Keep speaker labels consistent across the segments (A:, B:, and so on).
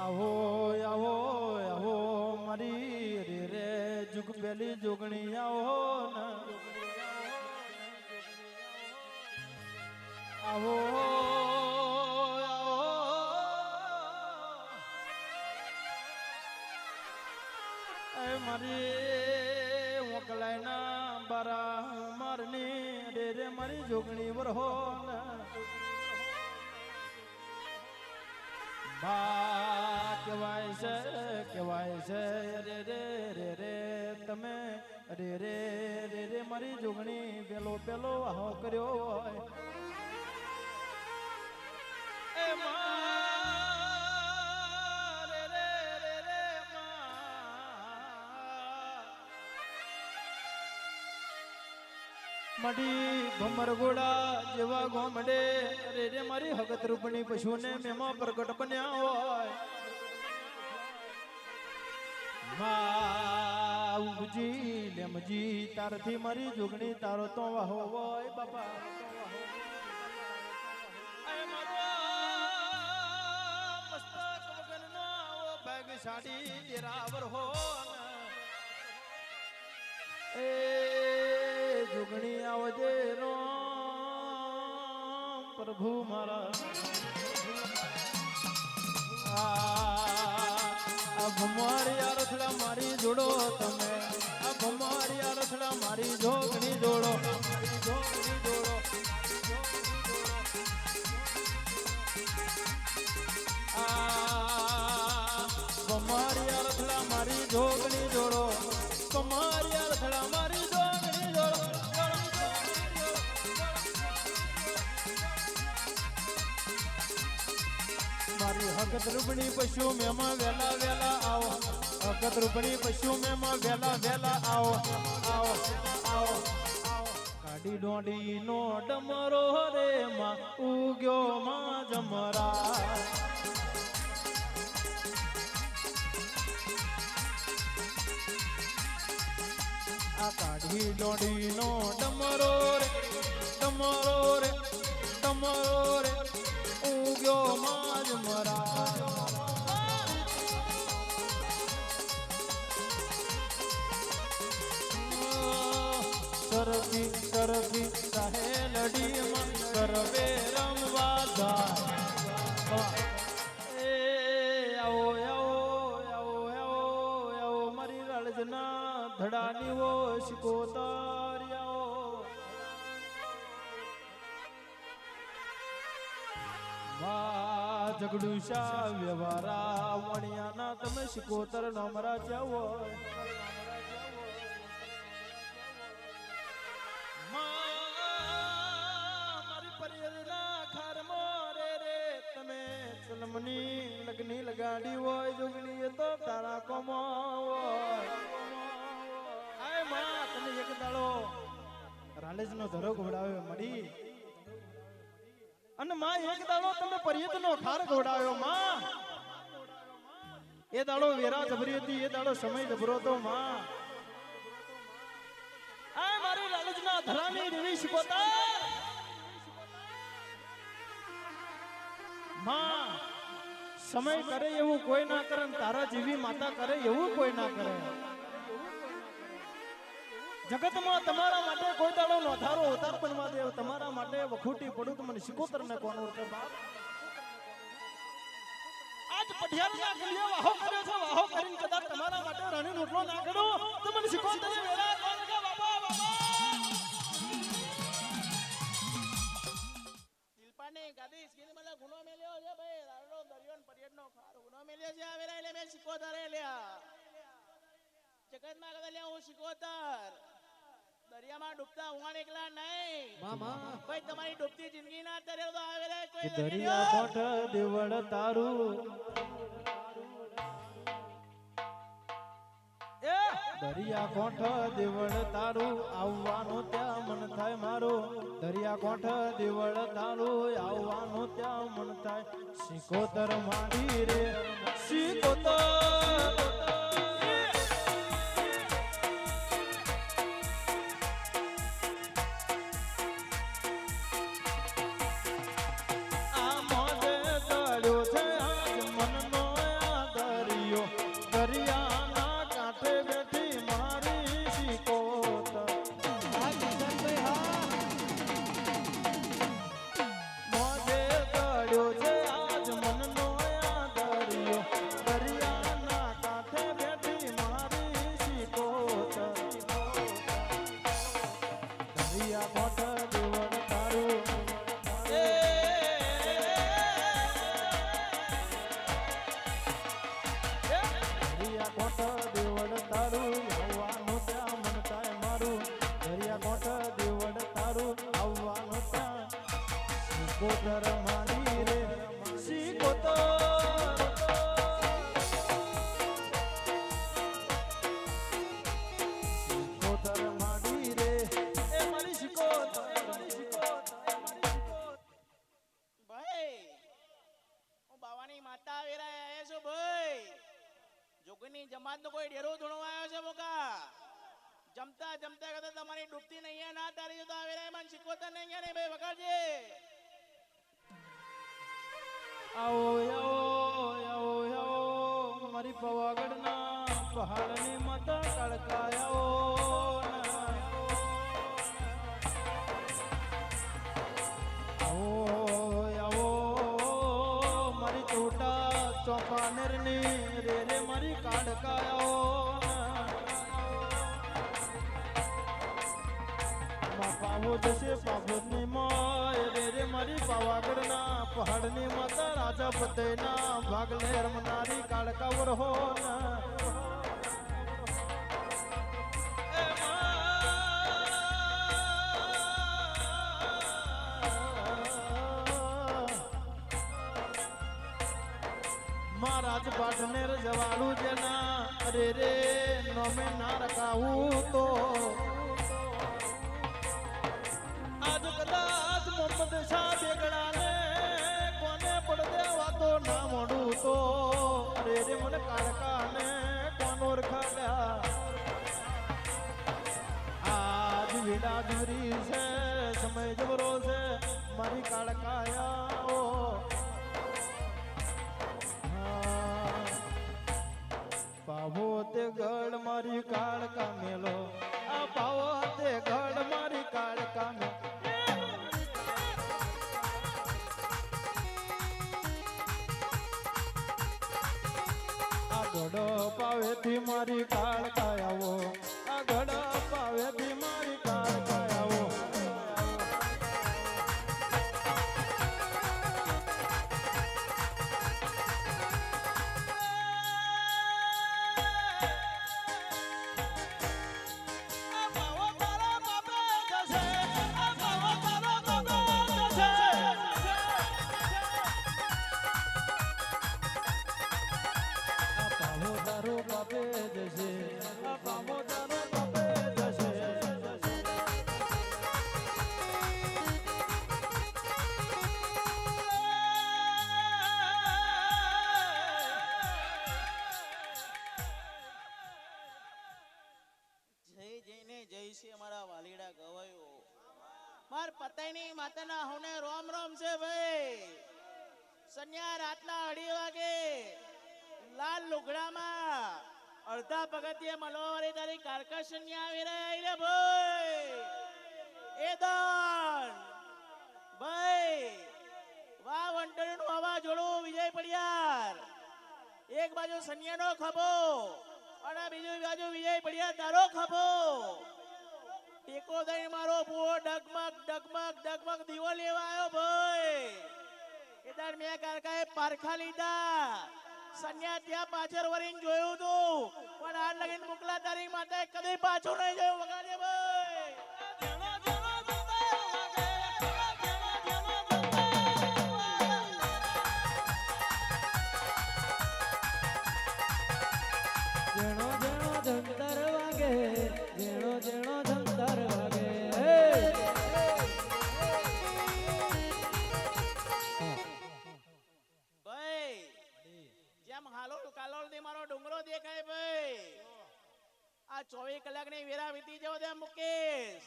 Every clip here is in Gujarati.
A: આવો આવો આવો, મારી રે રે જુગ પેલી જોગણી આવો ને. આવો મારી એ ના બારા મારની રે રે મારી જોગણી વરહો બા કહેવાય છે કહેવાય છે, અરે રે રે રે, તમે રે રે રે રે, મારી જોગણી પેલો પેલો આહો કર્યો હોય. મઢી ભમરગોડા જેવા ગોમડે. અરે રે મારી હગત રૂપણી પશુને મેમાં પ્રગટ બન્યા હોય. માઉજી લેમજી તારથી મારી જોગણી, તારો તો વાહો હોય બાપા. સાડી દેરાવર હો એ જોગણી આવજે રામ. પ્રભુ મારા. ભમારી આરથડા મારી જોડો તમે. આ ભમારી આરથડા રથડા મારી જોગણી જોડો. મારી જોગણી જોડો. હકત રૂપણી પશુ મેમાં વેલા વેલા આવો. અગત રૂપણી પશુ મેમાં વેલા વેલા આવો. આવો આવો કાઢી ડોડી નો ડમરો રે માં ઉગ્યો માં જમરા. આ કાઢી ડોડી નો ડમરો સરફી સહેલડી માં કરવે રમવા જાય એ આવો આવો આવો આવો આવો મારી રળજના ધડાની વો શિકોતરિયાઓ વા જગડુશા વ્યવહારા વણિયાના નમરા જાવો લગાડી હોય જોગણી એ તો તારા કોમો આયમાં તમે એક દાડો રાલેજ નો ધરો ઘોડાવ્યો, મડી. અને માં, એક દાડો તમે પર્યત નો ખાર ઘોડાવ્યો, માં. એ દાડો વેરા જબરી હતી, એ દાડો સમય જબરો તો માં. આ મારી લાલચના ધરાની રેવી શિકોતા માં સમય કરે એવું કોઈ ના કરે તારા જેવી માતા કરે એવું કોઈ ના કરે. જગતમાં તમારા માટે કોઈ દાડો નોધારો અવતાર પણ દેવ, તમારા માટે વખૂટી પડું તો મને શિકોતર ને કોનો કે આજ પઢિયાર ના ગલિયો વાહો કર્યો છે, વાહો કરીને કદાચ તમારા માટે રણી રોટલો ના કરો તો મને શિકોતર વેરા
B: ખારો ગુનો મેલ્યો છે આવેલા એટલે મેં શિકોતર લ્યા જગતમાં કદાચ લ્યા હું શિકોતર દરિયામાં ડૂબતા હું એકલા નહીં
A: મામા
B: ભાઈ તમારી ડૂબતી જિંદગી ના તરે તો આવેલા
A: કે
B: કોઈ
A: દરિયા કોઠ દેવળ તારું દરિયા કોઠ દેવળ તારું આવવાનું ત્યાં મન થાય મારું. દરિયા કોઠ દેવળ તારું આવવાનું ત્યાં મન થાય. સિકોતર મારી રે સિકોતર સિકોતર મારી
B: આવો આવો
A: આવો આવો મારી પવાગઢના પહાડની માતા પાવો જશે પાવોદની મોય. રે મારી પાવાગઢના પહાડની માતા, રાજા ફતેના ભાગલે રમનારી કાળકા વરહો મહારાજ પાટનેર જવાળું જેના. અરે રે નોમે ના રખાવું તો. કદાચ મોહમ્મદ શાહ બેગડાને કોને પડદે વાતો ના મોડું તો? અરે રે મને કાળકાને કોણ ઓળખાડ્યા આજ વિડા દૂરી છે, સમય જબરો છે, મારી કાળકાયા
B: છે ભાઈ, સન્યા રાતના અઢી વાગે, લાલ લુગડામાં અડધા પગથિયે મલવારી તારી કારકા સંન્યા આવી રહ્યા રે ભાઈ. એ દાન. ભાઈ, વાહ વંટણીનું હવા જોડું વિજય પડિયાર. એક બાજુ સન્યાનો ખભો અને બીજી બાજુ વિજય પડિયાર તારો ખભો. ટેકો દઈ મારો પૂરો ડગમગ ડગમગ ડગમગ દીવો લેવા આવ્યો ભાઈ. એ તાર મેં કારકાએ પારખા લીધા. સન્યા ત્યાં પાછળ વળીને જોયું તું. પણ આ લગીન મોકલા તારી માતા કદી પાછું નહીં જોયું વગાડે ભાઈ. કલાકની વેરા વીતી જવો દે મુકેશ.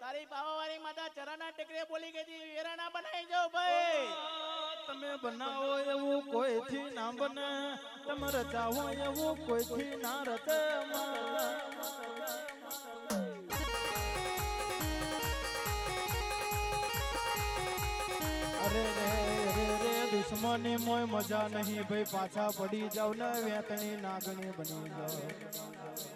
B: તારી પાવાવાળી માતા ચરણના ટેકરે બોલી ગઈ હતી, વેરા ના બનાવી જાવ ભાઈ.
A: તમે બનાવો એવું કોઈથી ના બને. તમે રચાવો એવું કોઈથી ના રચે દુશ્મની મોય મજા નહીં. ભાઈ, પાછા પડી જાવ ને વેતણી નાગણી બની જાવ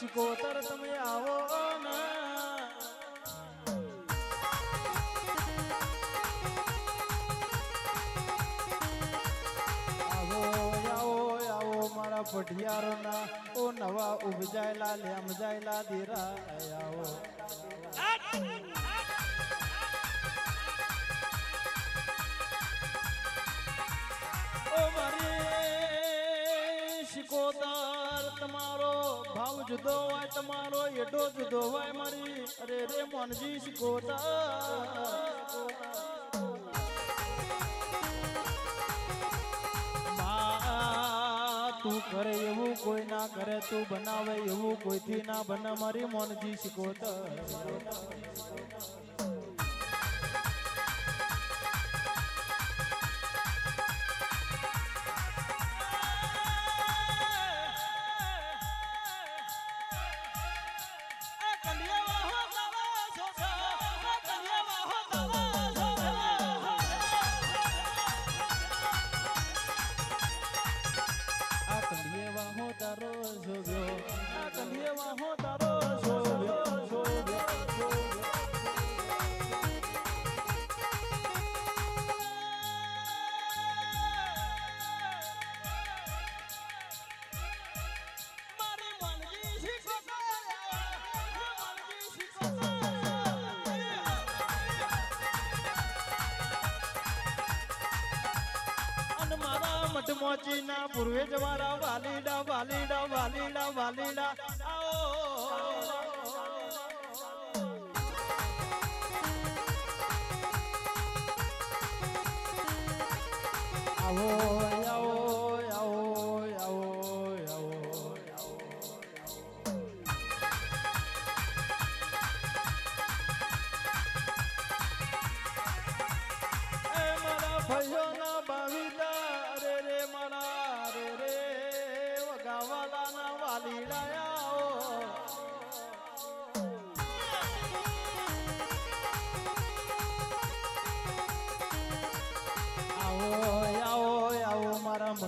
A: શિકોતર તમે આવો ને. આવો આવો આવો મારા પઢિયારોના ઓ નવા ઉપજાયેલા, લેમજાયેલા દીરા. આવો. ઓ મારી શિકોતર તમારો ભાવ જુદો હોય તમારો, એડો જુદો હોય મારી. અરે રે મોનજી શિકોતર તું કરે એવું કોઈ ના કરે, તું બનાવે એવું કોઈથી ના બને મારી મોનજી શિકોતર અને મારા મઠ મોચી ના પૂર્વે જવારા વાલીડા વાલીડા વાલીડા વાલીડા. આવો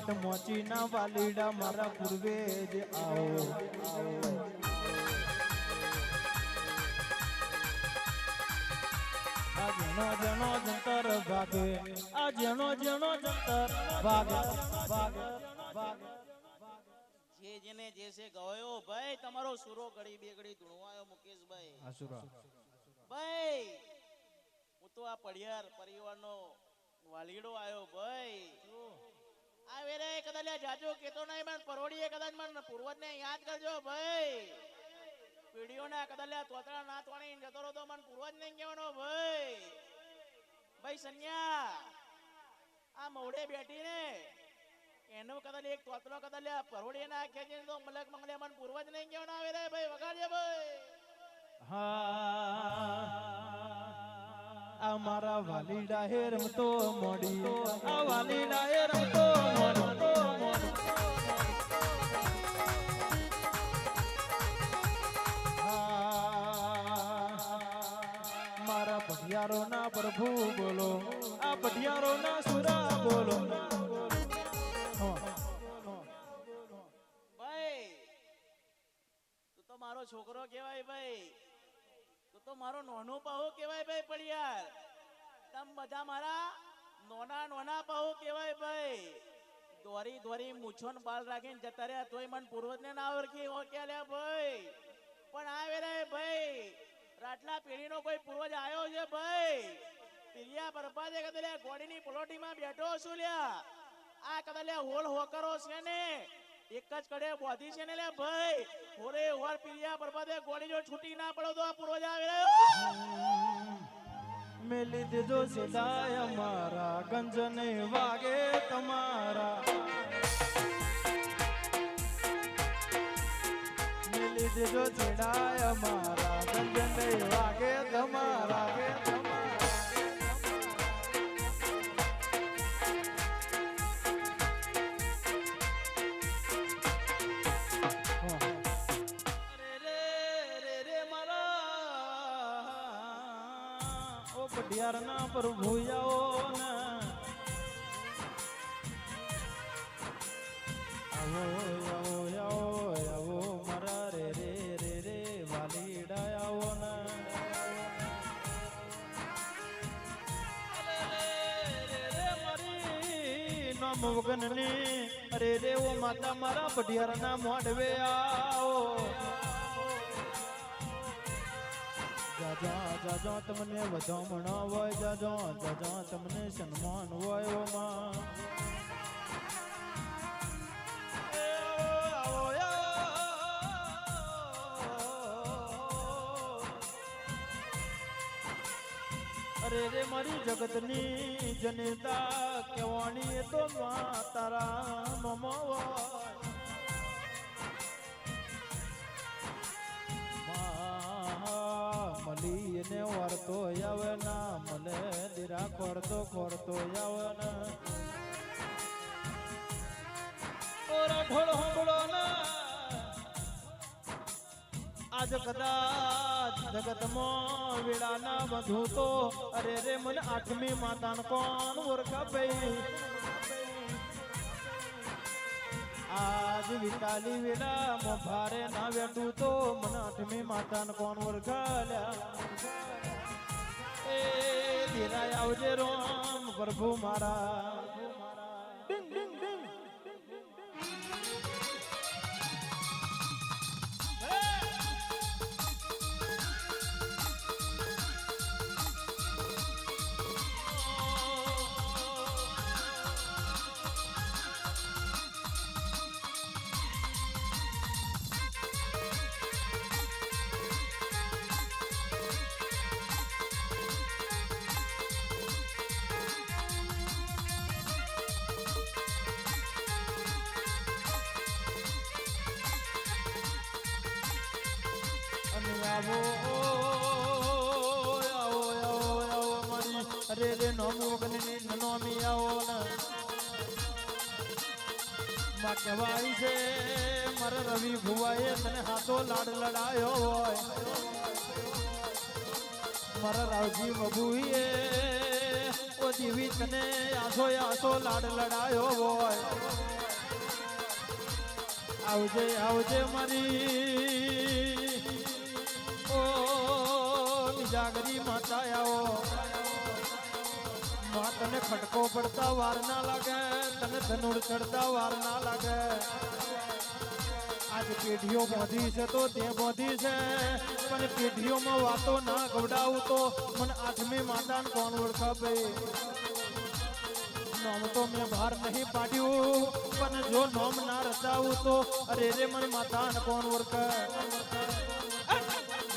A: મઠ મોચીના વાલીડા મારા પૂર્વે જ આવો જેનો જેનો જંતર ભાગે આ જેનો જેનો જંતર ભાગે ભાગે ભાગે.
B: જે જેને જે છે ગયો ભાઈ તમારો સુરો ઘડી બેગડી ધૂણવાયો મુકેશભાઈ. ભાઈ હું તો આ પડિયાર પરિવારનો વાલીડો આવ્યો ભાઈ. આ વેરે કદાચ કેતો નહીં, પણ પરોડીએ કદાચ મને પૂર્વજને યાદ કરજો ભાઈ. પીઢીઓના કદાચ તોતરા ના તોણી જતો રહો મને પૂર્વજ નહીં કહેવાનો ભાઈ. ભાઈ સન્યા આ મોઢે બેઠી ને, એનો કદાચ એક તોતરો કદાચ પરોડીએ છે તો મલક મંગલે મને પૂર્વજ નહીં કહેવાનો આવે રે ભાઈ, વગાડજે ભાઈ.
A: હા. આ મારા વાલી હે રમતો મોડી. આ વાલી હે રમતો મોડી. મારા પઢિયારો ના પ્રભુ બોલો. આ પઢિયારો ના સુરા બોલો.
B: ભાઈ તું તો મારો છોકરો કહેવાય ભાઈ. તું મારો નોનો પાહો કહેવાય ભાઈ પડિયાર તમ બધા મારા નોના નોના પાહો કહેવાય ભાઈ. દોરી દોરી મૂછો ને બાલ રાખીને જતા રહ્યા, તોય મન પૂર્વજને ના ઓળખી. ઓળખ્યા લ્યા ભાઈ? પણ આવે રે ભાઈ. રાટલા પેઢીનો કોઈ પૂર્વજ આવ્યો છે ભાઈ. પિરિયા બરબાદે કદાચ ગોડીની પલોટીમાં બેઠો છું લ્યા. આ કદાચ હોલ હોકરો છે ને. એક જ કડે બોધી છે ને લે ભાઈ. હોરે હોર પિરિયા બરબાદે ગોળી જો છૂટી ના પડો તો આ પૂર્વજ આવે
A: મેલી દેજો સદાય અમારા ગંજ નહીં વાગે તમારા. મેલી દેજો સીધાય અમારા ગંજ નહીં વાગે તમારા. ઓ પઢિયારના પ્રભુ આવો ને. આવો આવો આવો આવો મારા રે રે રે રે વાલીડા આવો ને નામ વગનની. અરે, રે, ઓ માતા, મારા પઢિયારના મોઢવે આવો. જાજા તમને વધામણા હોય જાજા જાજા તમને સન્માન હોય ઓ માં એ આવો, આવો. અરે રે મારી જગતની જનતા કહેવાની તો મા તારા મમા એને વરતો આવે ના, મને દીરા ખોરતો ખોરતો આવે ને. ઓરા ઢોળ હોંભળો ને. આજ વધુ તો. અરે રે, મને આઠમી માતાન કોણ ઓરખા પઈ આજ વિટાલી વેલા મો ભારે ના વેટું તો મને આઠમી માતાન કોણ વરગાલ્યા એ ધીરાય આવજે રોમ પ્રભુ મારા. આવો આવો આવો આવો મારી. અરે રે નોમો ગની નોમી આવો માં કહેવાય છે, મારે રવિ ભુવાએ તને હાથો લાડ લડાયો હોય. મારા રાવજી બબુએ ઓ દેવી, તને આસો આસો લાડ લડાયો હોય. આવજે આવજે મારી. જાગરી માતા આવો માં તને ખટકો પડતા વાર ના લાગે, તને ધનુર ચડતા વાર ના લાગે. આજ પેઢીઓ બોધી છે તો તે બોધી છે, પણ પેઢીઓમાં વાતો ના ગવડાવું તો મને આઠમી માતાને કોણ ઓળખા ભાઈ? નોમ તો મેં બહાર નહીં પાડ્યું, પણ જો નામ ના રચાવું તો અરે રે મને માતા કોણ ઓળખે?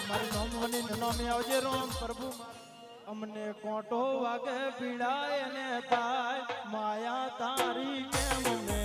A: મારી નોમ વની આવજે રોમ પ્રભુ અમને કોટો વાગે પીડાય ને થાય માયા તારી કેમ મેલા